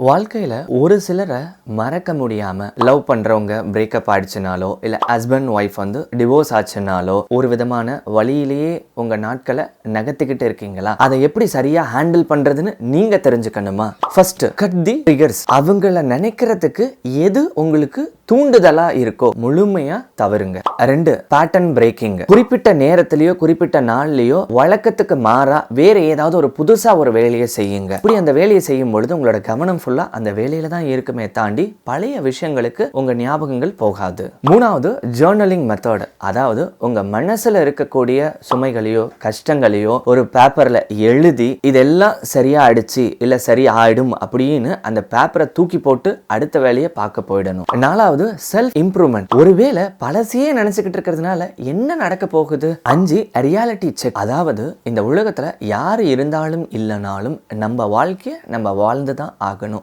வாழ்க்கையில் ஒரு சிலரை மறக்க முடியாமல் லவ் பண்ணுறவங்க பிரேக்கப் ஆயிடுச்சுனாலோ இல்லை ஹஸ்பண்ட் ஒய்ஃப் வந்து டிவோர்ஸ் ஆச்சுனாலோ ஒரு விதமான வழியிலேயே உங்கள் நாட்களை நகர்த்திக்கிட்டு இருக்கீங்களா? அதை எப்படி சரியாக ஹேண்டில் பண்ணுறதுன்னு நீங்கள் தெரிஞ்சுக்கணுமா? ஃபர்ஸ்ட் கட் தி ட்ரிகர்ஸ் அவங்கள நினைக்கிறதுக்கு எது உங்களுக்கு தூண்டுதலா இருக்கோ முழுமையா தவறுங்க. ரெண்டு பேட்டர்ன் பிரேக்கிங் குறிப்பிட்ட நேரத்திலயோ குறிப்பிட்ட நாள்லயோ வழக்கத்துக்கு மாறா வேற ஏதாவது ஒரு புதுசா ஒரு வேலையை செய்யுங்க. இப்படி அந்த வேலையை செய்யும் பொழுது உங்களோட கவனம் ஃபுல்லா அந்த வேலையில தான் இருக்குமே தாண்டி பழைய விஷயங்களுக்கு உங்க ஞாபகங்கள் போகாது. மூணாவது ஜேர்னலிங் மெத்தட் அதாவது உங்க மனசுல இருக்கக்கூடிய சுமைகளையோ கஷ்டங்களையோ ஒரு பேப்பர்ல எழுதி இதெல்லாம் சரியா ஆயிடுச்சு இல்ல சரி ஆயிடும் அப்படின்னு அந்த பேப்பரை தூக்கி போட்டு அடுத்த வேலையை பார்க்க போயிடணும். நாலாவது செல்ஃப் இம்ப்ரூவ்மெண்ட் ஒருவேளை பழசையே நினைச்சுக்கிட்டு இருக்கிறதுனால என்ன நடக்க போகுது? அஞ்சு ரியாலிட்டி செக் அதாவது இந்த உலகத்துல யார் இருந்தாலும் இல்லைனாலும் நம்ம வாழ்க்கையை நம்ம வாழ்ந்து தான் ஆகணும்.